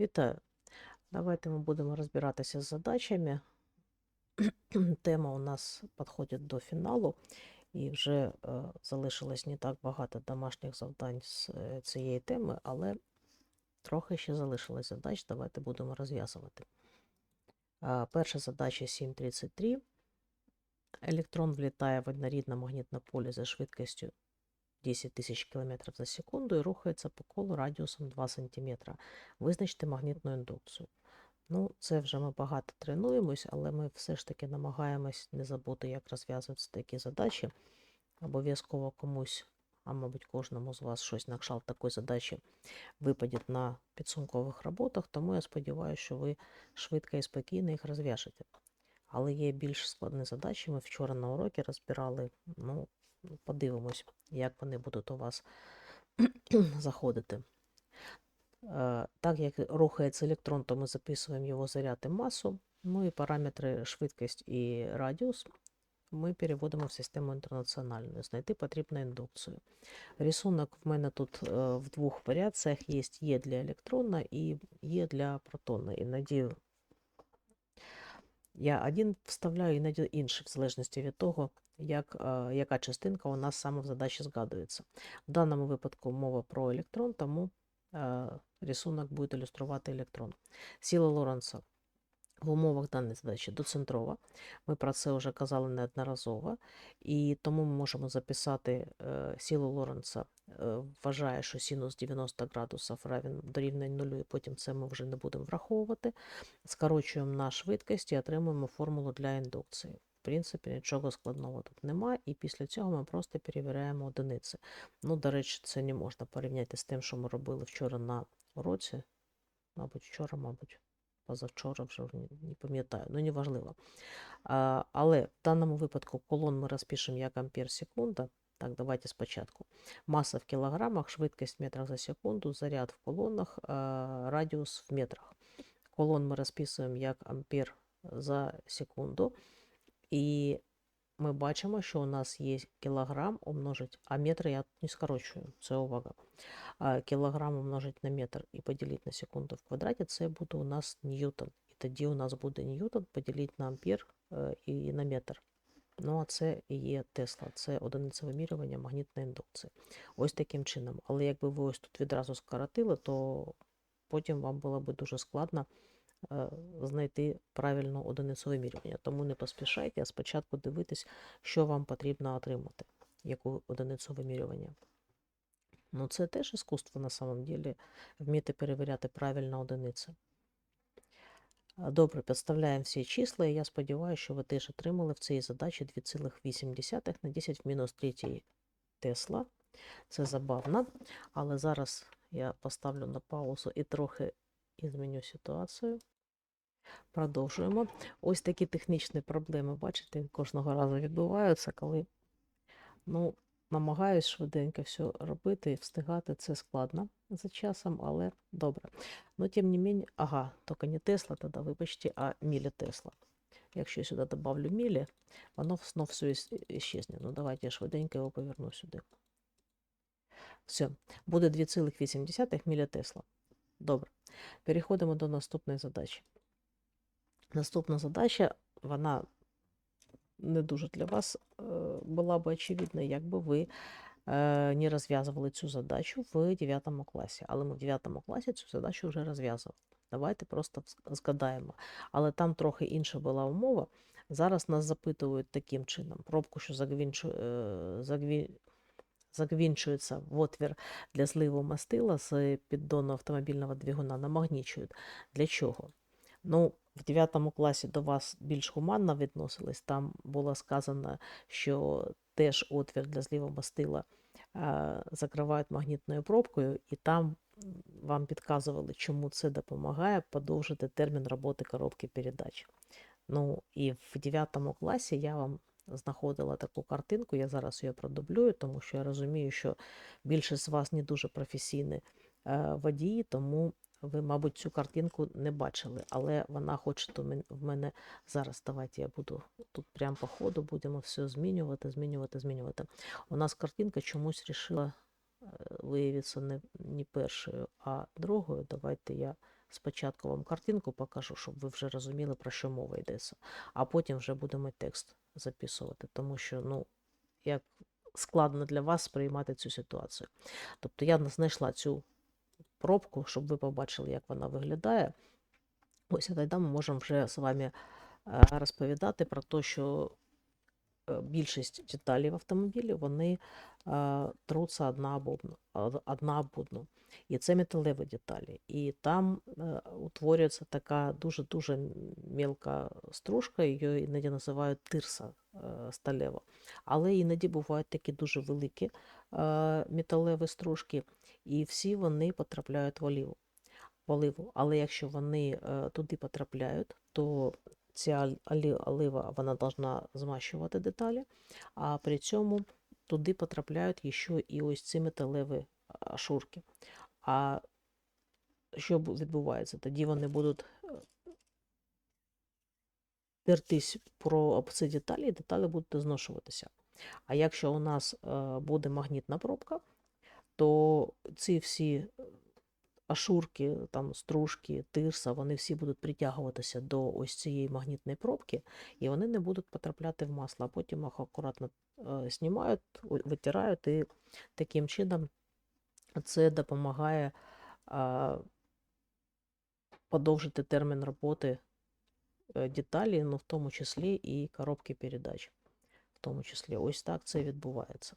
Вітаю! Давайте ми будемо розбиратися з задачами. Тема у нас підходить до фіналу, і вже е, залишилось не так багато домашніх завдань з е, цієї теми, але трохи ще залишилось задач. Давайте будемо розв'язувати. Перша задача 7.33. Електрон влітає в однорідне магнітне поле за швидкістю 10 тисяч км за секунду і рухається по колу радіусом 2 см. Визначте магнітну індукцію. Ну, це вже ми багато тренуємось, але ми все ж таки намагаємось не забути, як розв'язувати такі задачі. Обов'язково комусь, а мабуть, кожному з вас щось на кшталт такої задачі випаде на підсумкових роботах, тому я сподіваюся, що ви швидко і спокійно їх розв'яжете. Але є більш складні задачі. Ми вчора на уроці розбирали. Ну, подивимось, як вони будуть у вас заходити. Е, Так як рухається електрон, то ми записуємо його заряд і масу. Ну і параметри швидкість і радіус ми переводимо в систему інтернаціональну. Знайти потрібну індукцію. Рисунок в мене тут е, в двох варіаціях є Є для електрона і є для протона. Іноді я один вставляю, іноді інший, в залежності від того, як, е, яка частинка у нас саме в задачі згадується. В даному випадку мова про електрон, тому е, рисунок буде ілюструвати електрон. Сіла Лоренца в умовах даної задачі доцентрова. Ми про це вже казали неодноразово, і тому ми можемо записати е, силу Лоренца, е, вважає, що синус 90 градусів равен дорівнює нулю, і потім це ми вже не будемо враховувати. Скорочуємо на швидкість і отримуємо формулу для індукції. В принципі, нічого складного тут немає, і після цього ми просто перевіряємо одиниці. Ну, до речі, це не можна порівняти з тим, що ми робили вчора на уроці. Мабуть, вчора, мабуть, позавчора вже не, пам'ятаю, ну неважливо. Але в даному випадку колон ми розпишемо як ампер секунда. Так, давайте спочатку. Маса в кілограмах, швидкість в метрах за секунду, заряд в колонах, радіус в метрах. Колон ми розписуємо як ампер за секунду. І ми бачимо, що у нас є кілограм умножить, а метр я не скорочую, це увага. Кілограм умножить на метр і поділити на секунду в квадраті, це буде у нас ньютон. І тоді у нас буде ньютон поділити на ампер е, і на метр. Ну, а це і є Тесла, це одиниця вимірювання магнітної індукції. Ось таким чином. Але якби ви ось тут відразу скоротили, то потім вам було б дуже складно знайти правильну одиницю вимірювання. Тому не поспішайте, а спочатку дивитись, що вам потрібно отримати, яку одиницю вимірювання. Ну, це теж іскусство на самом деле, вміти перевіряти правильно одиниці. Добре, підставляємо всі числа, і я сподіваюся, що ви теж отримали в цій задачі 2,8 на 10 в мінус 3 Тесла. Це забавно, але зараз я поставлю на паузу і трохи зміню ситуацію. Продовжуємо. Ось такі технічні проблеми, бачите, кожного разу відбуваються, коли ну, намагаюсь швиденько все робити і встигати. Це складно за часом, але добре. Ну, тим не менее, ага, тільки не Тесла, тоді, вибачте, а мілі Тесла. Якщо я сюди добавлю мілі, воно знов все іс- іщезне. Ну, давайте я швиденько його поверну сюди. Все, буде 2,8 мілі Тесла. Добре. Переходимо до наступної задачі. Наступна задача, вона не дуже для вас е, була б очевидна, якби ви е, не розв'язували цю задачу в 9 класі. Але ми в 9 класі цю задачу вже розв'язували. Давайте просто згадаємо. Але там трохи інша була умова. Зараз нас запитують таким чином: пробку, що загвінчу, е, в отвір для зливу мастила з піддону автомобільного двигуна, намагнічують. Для чого? Ну, в 9 класі до вас більш гуманно відносились. Там було сказано, що теж отвір для зліву мастила закривають магнітною пробкою, і там вам підказували, чому це допомагає подовжити термін роботи коробки передач. Ну, і в 9 класі я вам знаходила таку картинку, я зараз її продублюю, тому що я розумію, що більшість з вас не дуже професійні е, водії, тому ви, мабуть, цю картинку не бачили, але вона хоче в мене зараз. Давайте я буду тут прямо по ходу будемо все змінювати, змінювати, змінювати. У нас картинка чомусь рішила е, виявиться не, не першою, а другою. Давайте я спочатку вам картинку покажу, щоб ви вже розуміли, про що мова йдеться. А потім вже будемо текст записувати, тому що, ну, як складно для вас сприймати цю ситуацію. Тобто я знайшла цю пробку, щоб ви побачили, як вона виглядає. Ось і тоді ми можемо вже з вами е, розповідати про те, що більшість деталей в автомобілі вони е, труться одна об одну, одна об одну. І це металеві деталі. І там е, утворюється така дуже-дуже мілка стружка, її іноді називають тирса е, сталева. Але іноді бувають такі дуже великі е, металеві стружки, і всі вони потрапляють в оліву. оливу. Але якщо вони е, туди потрапляють, то ця олива вона должна змащувати деталі, а при цьому туди потрапляють ще і ось ці металеві шурки. А що відбувається? Тоді вони будуть е, тертись про об ці деталі, і деталі будуть зношуватися. А якщо у нас е, буде магнітна пробка, то ці всі е, ашурки, там стружки, тирса, вони всі будуть притягуватися до ось цієї магнітної пробки, і вони не будуть потрапляти в масло, а потім їх акуратно е, знімають, витирають, і таким чином це допомагає а, подовжити термін роботи е, деталі, ну в тому числі і коробки передач. В тому числі, ось так це відбувається.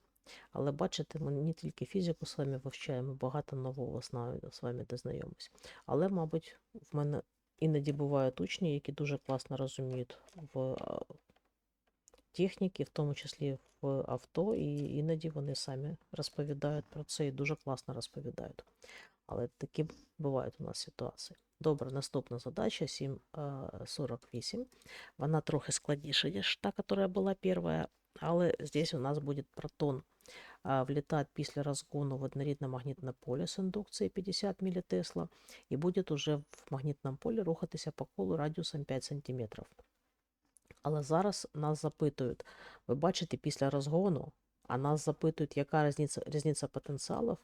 Але бачите, ми не тільки фізику з вами вивчаємо, багато нового з вами дознайомимось. Але, мабуть, в мене іноді бувають учні, які дуже класно розуміють в а, техніці, в тому числі в авто, і іноді вони самі розповідають про це і дуже класно розповідають. Але такі бувають у нас ситуації. Добре, наступна задача 7.48. Вона трохи складніша, ніж та, яка була перша, але здесь у нас буде протон а, влітати після розгону в однорідне магнітне поле з індукцією 50 мілітесла і буде уже в магнітному полі рухатися по колу радіусом 5 см. Але зараз нас запитують, ви бачите, після розгону, а нас запитують, яка різниця, різниця потенціалів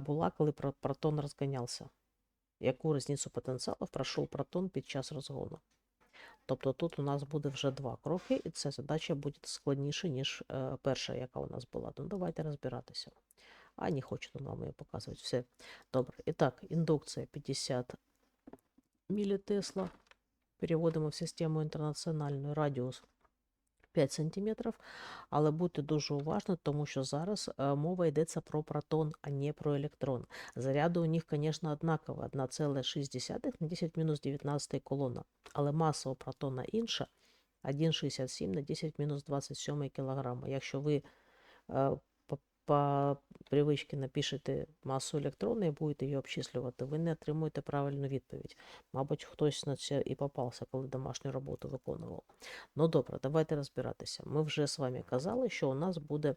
була, коли протон розганявся. Яку різницю потенціалів пройшов протон під час розгону. Тобто тут у нас буде вже два кроки, і ця задача буде складніша, ніж е, перша, яка у нас була. Ну, давайте розбиратися. А, не хочу тут вам її показувати. Все. Добре. І так, індукція 50 мілітесла. Переводимо в систему інтернаціональну радіус 5 см. Але будьте дуже уважні, тому що зараз е, мова йдеться про протон, а не про електрон. Заряди у них, звісно, однакові. 1,6 на 10 мінус 19 колона. Але маса у протона інша 1,67 на 10 мінус 27 кг. Якщо ви е, по, привичці напишете масу електрона і будете її обчислювати, ви не отримуєте правильну відповідь. Мабуть, хтось на це і попався, коли домашню роботу виконував. Ну добре, давайте розбиратися. Ми вже з вами казали, що у нас буде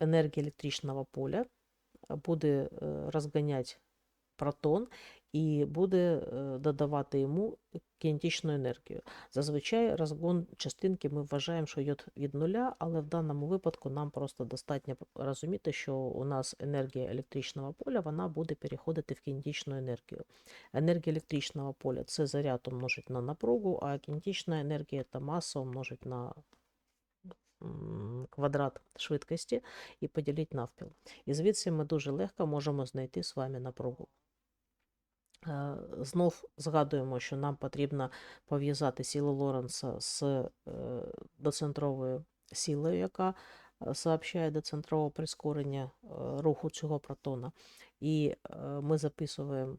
енергія електричного поля, буде е, розганяти протон і буде е, додавати йому кінетичну енергію. Зазвичай розгон частинки ми вважаємо, що йде від нуля, але в даному випадку нам просто достатньо розуміти, що у нас енергія електричного поля вона буде переходити в кінетичну енергію. Енергія електричного поля це заряд умножить на напругу, а кінетична енергія це маса умножить на квадрат швидкості і поділити навпіл. І звідси ми дуже легко можемо знайти з вами напругу. Е, Знов згадуємо, що нам потрібно пов'язати силу Лоренца з е, доцентровою силою, яка е, сообщає до центрового прискорення руху цього протона. І ми записуємо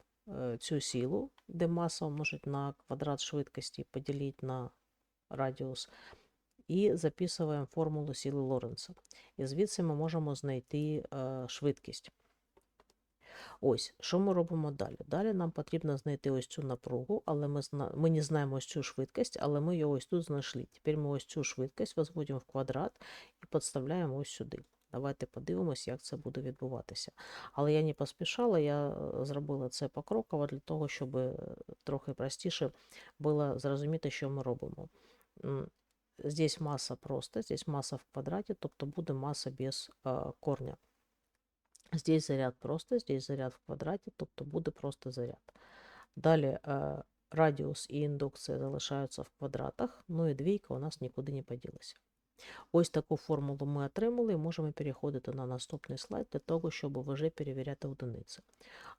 цю силу, де маса умножить на квадрат швидкості, поділити на радіус, і записуємо формулу сили Лоренца. І звідси ми можемо знайти швидкість. Ось, що ми робимо далі? Далі нам потрібно знайти ось цю напругу, але ми, зна... ми не знаємо ось цю швидкість, але ми її ось тут знайшли. Тепер ми ось цю швидкість возводимо в квадрат і підставляємо ось сюди. Давайте подивимось, як це буде відбуватися. Але я не поспішала, я е, зробила це покроково для того, щоб е, трохи простіше було зрозуміти, що ми робимо. Здесь маса просто, здесь маса в квадраті, тобто буде маса без е, корня. Здесь заряд просто, здесь заряд в квадраті, тобто буде просто заряд. Далі е, радіус і індукція залишаються в квадратах, ну і двійка у нас нікуди не поділася. Ось таку формулу ми отримали і можемо переходити на наступний слайд для того, щоб вже перевіряти одиниці.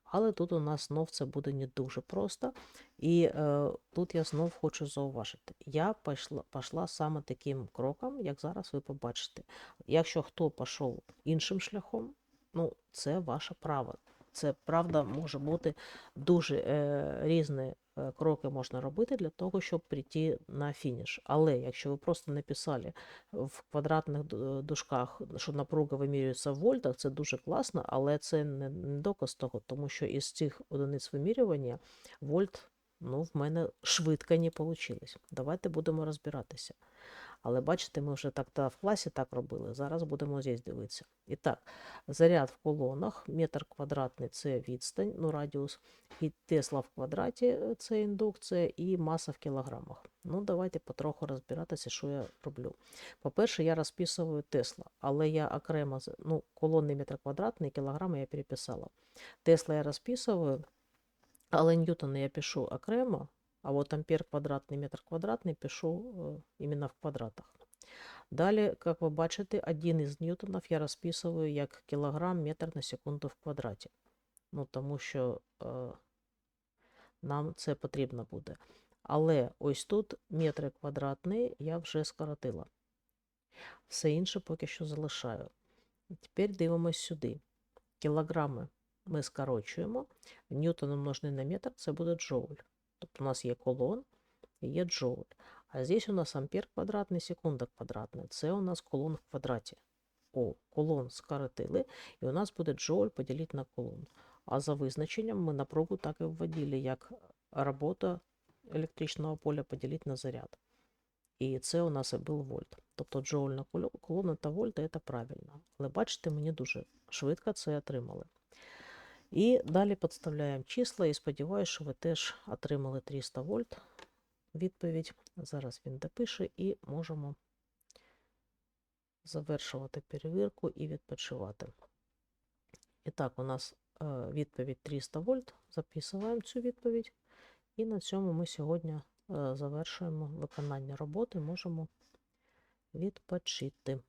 Але тут у нас знов це буде не дуже просто. І е, тут я знов хочу зауважити. Я пішла, пішла саме таким кроком, як зараз ви побачите. Якщо хто пішов іншим шляхом, ну це ваше право. Це правда може бути дуже е, різні е, кроки можна робити для того, щоб прийти на фініш. Але якщо ви просто написали в квадратних ду- дужках, що напруга вимірюється в вольтах, це дуже класно, але це не доказ того, тому що із цих одиниць вимірювання вольт ну, в мене швидко не вийшло. Давайте будемо розбиратися. Але бачите, ми вже так та в класі так робили. Зараз будемо здесь дивитися. І так, заряд в колонах, метр квадратний це відстань, ну радіус, і Тесла в квадраті це індукція, і маса в кілограмах. Ну, давайте потроху розбиратися, що я роблю. По-перше, я розписую Тесла, але я окремо, ну, колонний метр квадратний, кілограми я переписала. Тесла я розписую, але Ньютона я пишу окремо, а от ампер квадратний, метр квадратний пишу іменно в квадратах. Далі, як ви бачите, один із ньютонів я розписую як кілограм метр на секунду в квадраті. Ну, тому що е, нам це потрібно буде. Але ось тут метри квадратні я вже скоротила. Все інше поки що залишаю. Тепер дивимось сюди. Кілограми ми скорочуємо. Ньютон умножений на метр це буде джоуль. Тобто у нас є колон і є джоуль. А здесь у нас ампер квадратний, секунда квадратна. Це у нас колон в квадраті. О, колон скоротили, і у нас буде джоуль поділити на колон. А за визначенням ми напругу так і вводили, як робота електричного поля поділити на заряд. І це у нас і був вольт. Тобто джоуль на коло- колону та вольт це правильно. Але бачите, мені дуже швидко це отримали. І далі підставляємо числа і сподіваюся, що ви теж отримали 300 вольт відповідь. Зараз він допише і можемо завершувати перевірку і відпочивати. І так, у нас е, відповідь 300 вольт. Записуємо цю відповідь. І на цьому ми сьогодні е, завершуємо виконання роботи, можемо відпочити.